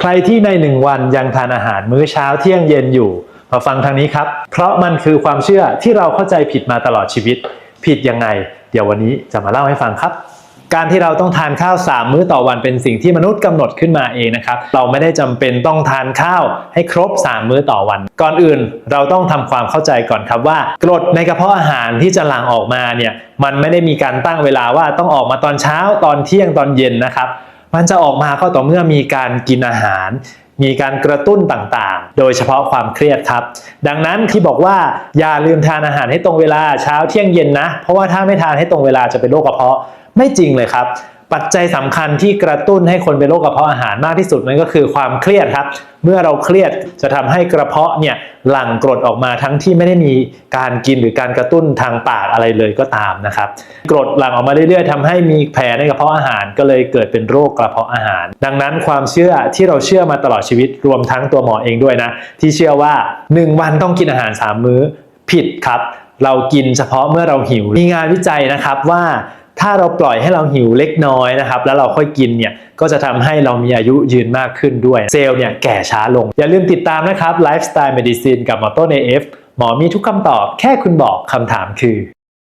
ใครที่ในหนึ่งวันยังทานอาหารมื้อเช้าเที่ยงเย็นอยู่ มาฟังทางนี้ครับ เพราะมันคือความเชื่อที่เราเข้าใจผิดมาตลอดชีวิต ผิดยังไง เดี๋ยววันนี้จะมาเล่าให้ฟังครับ การที่เราต้องทานข้าว 3 มื้อต่อวันเป็นสิ่งที่มนุษย์กำหนดขึ้นมาเองนะครับ เราไม่ได้จำเป็นต้องทานข้าวให้ครบ 3 มื้อต่อวัน ก่อนอื่นเราต้องทำความเข้าใจก่อนครับว่ากรดในกระเพาะอาหารที่จะหลั่งออกมาเนี่ยมันไม่ได้มีการตั้งเวลาว่าต้องออกมาตอนเช้าตอนเที่ยงตอนเย็นนะครับ มันจะออกมาก็ต่อเมื่อมีการกินอาหาร มีการกระตุ้นต่างๆ โดยเฉพาะความเครียดครับ ดังนั้นที่บอกว่าอย่าลืมทานอาหารให้ตรงเวลาเช้าเที่ยงเย็นนะ เพราะว่าถ้าไม่ทานให้ตรงเวลาจะเป็นโรคกระเพาะไม่จริงเลยครับ ปัจจัยสำคัญที่กระตุ้นให้คนเป็นโรคกระเพาะอาหารมากที่สุดนั่นก็คือความเครียดครับ เมื่อเราเครียดจะทำให้กระเพาะเนี่ยหลั่งกรดออกมาทั้งที่ไม่ได้มีการกินหรือการกระตุ้นทางปากอะไรเลยก็ตามนะครับ กรดหลั่งออกมาเรื่อยๆทำให้มีแผลในกระเพาะอาหารก็เลยเกิดเป็นโรคกระเพาะอาหาร ดังนั้นความเชื่อที่เราเชื่อมาตลอดชีวิตรวมทั้งตัวหมอเองด้วยนะ ที่เชื่อว่า 1 วันต้องกินอาหาร 3 มื้อผิดครับ เรากินเฉพาะเมื่อเราหิว มีงานวิจัยนะครับว่า ถ้าเราปล่อยให้เราหิวเล็กน้อยนะครับ แล้วเราค่อยกินเนี่ยก็จะทำให้เรามีอายุยืนมากขึ้นด้วย เซลล์เนี่ยแก่ช้าลง อย่าลืมติดตามนะครับ Lifestyle Medicine กับหมอต้นเอฟหมอมีทุกคำตอบแค่คุณบอกคำถามคือ